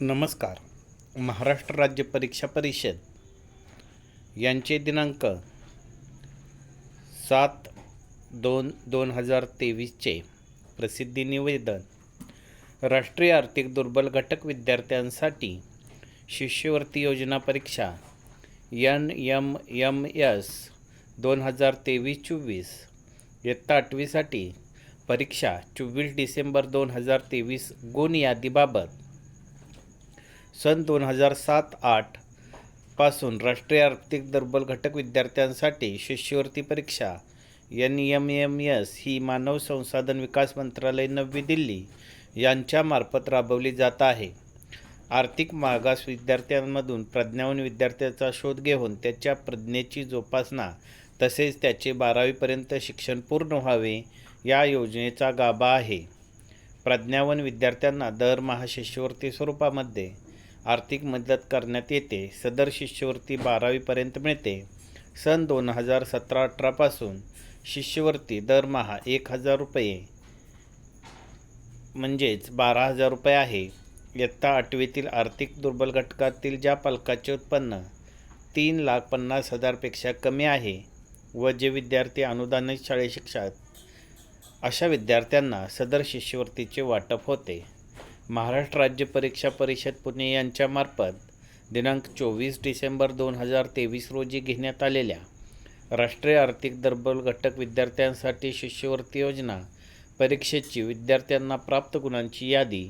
नमस्कार. महाराष्ट्र राज्य परीक्षा परिषद यांचे दिनांक सात दोन दोन हजार तेवीसचे प्रसिद्धी निवेदन. राष्ट्रीय आर्थिक दुर्बल घटक विद्यार्थ्यांसाठी शिष्यवृत्ती योजना परीक्षा एन एम एम एस दोन हजार तेवीस चोवीस इयत्ता आठवीसाठी परीक्षा चोवीस डिसेंबर दोन हजार तेवीस गुण यादीबाबत सन दोन हजार सात आठपासून राष्ट्रीय आर्थिक दुर्बल घटक विद्यार्थ्यांसाठी शिष्यवृत्ती परीक्षा एन एम एम एस ही मानव संसाधन विकास मंत्रालय नवी दिल्ली यांच्यामार्फत राबवली जात आहे. आर्थिक मागास विद्यार्थ्यांमधून प्रज्ञावन विद्यार्थ्याचा शोध घेऊन त्याच्या प्रज्ञेची जोपासना तसेच त्याचे बारावीपर्यंत शिक्षण पूर्ण व्हावे या योजनेचा गाभा आहे. प्रज्ञावन विद्यार्थ्यांना दरमहा शिष्यवृत्ती स्वरूपामध्ये आर्थिक मदत करण्यात येते. सदर शिष्यवृत्ती बारावीपर्यंत मिळते. सन दोन हजार सतरा अठरापासून शिष्यवृत्ती दरमहा एक हजार रुपये म्हणजेच बारा हजार रुपये आहे. इयत्ता आठवीतील आर्थिक दुर्बल घटकातील ज्या पालकाचे उत्पन्न तीन लाख पन्नास हजारपेक्षा कमी आहे व जे विद्यार्थी अनुदानित शाळे शिक्षात अशा विद्यार्थ्यांना सदर शिष्यवृत्तीचे वाटप होते. महाराष्ट्र राज्य परीक्षा परिषद पुणे यांच्यामार्फत दिनांक चोवीस डिसेंबर दोन हजार तेवीस रोजी घेण्यात आलेल्या राष्ट्रीय आर्थिक दुर्बल घटक विद्यार्थ्यांसाठी शिष्यवृत्ती योजना परीक्षेची विद्यार्थ्यांना प्राप्त गुणांची यादी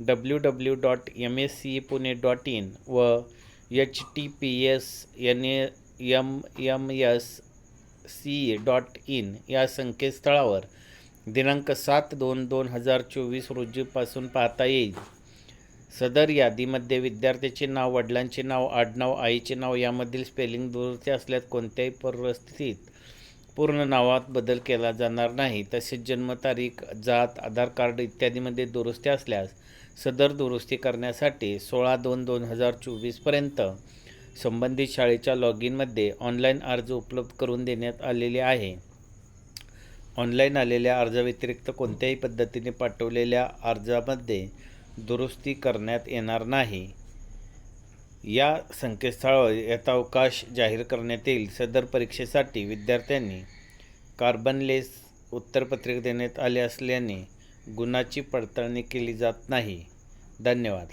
W W dot M S C Pune dot in व H T P S N M M S C dot in या संकेतस्थळावर दिनांक सात दोन दोन हजार चोवीस रोजीपासून पाहता येईल. सदर यादीमध्ये विद्यार्थ्याचे नाव वडिलांचे नाव आडनाव आईचे नाव यामधील स्पेलिंग दुरुस्ती असल्यास कोणत्याही परिस्थितीत पूर्ण नावात बदल केला जाणार नाही. तसेच जन्मतारीख जात आधार कार्ड इत्यादीमध्ये दुरुस्ती असल्यास सदर दुरुस्ती करण्यासाठी सोळा दोन दोन हजार चोवीसपर्यंत संबंधित शाळेच्या लॉग इनमध्ये ऑनलाईन अर्ज उपलब्ध करून देण्यात आलेले आहे. ऑनलाईन आलेल्या अर्जाव्यतिरिक्त कोणत्याही पद्धतीने पाठवलेल्या अर्जामध्ये दुरुस्ती करण्यात येणार नाही. या संकेतस्थळावर यथावकाश जाहीर करण्यात येईल. सदर परीक्षेसाठी विद्यार्थ्यांनी कार्बनलेस उत्तरपत्रिका देण्यात आले असल्याने गुणाची पडताळणी केली जात नाही. धन्यवाद.